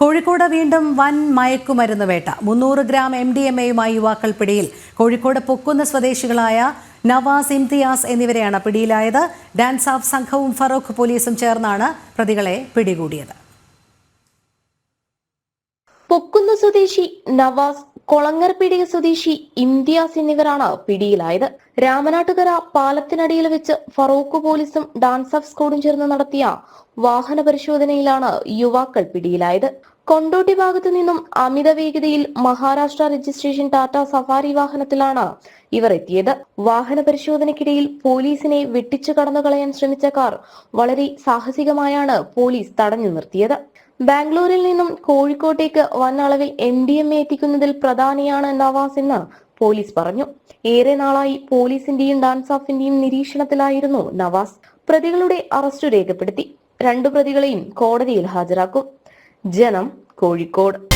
കോഴിക്കോട് വീണ്ടും വൻ മയക്കുമരുന്ന് വേട്ട. മുന്നൂറ് ഗ്രാം എം ഡി എം എയുമായി യുവാക്കൾ പിടിയിൽ. കോഴിക്കോട് പൊക്കുന്ന സ്വദേശികളായ നവാസ് ഇംതിയാസ് എന്നിവരെയാണ് പിടിയിലായത്. ഡാൻസ് ഓഫ് സംഘവും ഫറൂഖ് പോലീസും ചേർന്നാണ് പ്രതികളെ പിടികൂടിയത്. പൊക്കുന്ന സ്വദേശി നവാസ് കൊളങ്ങർപീടിക സ്വദേശി ഇംതിയാസ് എന്നിവരാണ് പിടിയിലായത്. രാമനാട്ടുകര പാലത്തിനടിയിൽ വെച്ച് ഫറൂഖ് പോലീസും ഡാൻസ് ഓഫ് സ്ക്വാഡും ചേർന്ന് നടത്തിയ വാഹന പരിശോധനയിലാണ് യുവാക്കൾ പിടിയിലായത്. കൊണ്ടോട്ടി ഭാഗത്തു നിന്നും അമിത വേഗതയിൽ മഹാരാഷ്ട്ര രജിസ്ട്രേഷൻ ടാറ്റ സഫാരി വാഹനത്തിലാണ് ഇവർ എത്തിയത് വാഹന പരിശോധനയ്ക്കിടയിൽ പോലീസിനെ വെട്ടിച്ചു കടന്നു കളയാൻ ശ്രമിച്ച കാർ വളരെ സാഹസികമായാണ് പോലീസ് തടഞ്ഞു നിർത്തിയത്. ബാംഗ്ലൂരിൽ നിന്നും കോഴിക്കോട്ടേക്ക് വൻ അളവിൽ എം ഡി എം എ എത്തിക്കുന്നതിൽ പ്രധാനിയാണ് നവാസ് എന്ന് പോലീസ് പറഞ്ഞു. ഏറെ നാളായി പോലീസിന്റെയും ഡാൻസ് ഓഫിന്റെയും നിരീക്ഷണത്തിലായിരുന്നു നവാസ്. പ്രതികളുടെ അറസ്റ്റ് രേഖപ്പെടുത്തി. രണ്ടു പ്രതികളെയും കോടതിയിൽ ഹാജരാക്കും. ജനം കോഴിക്കോട്.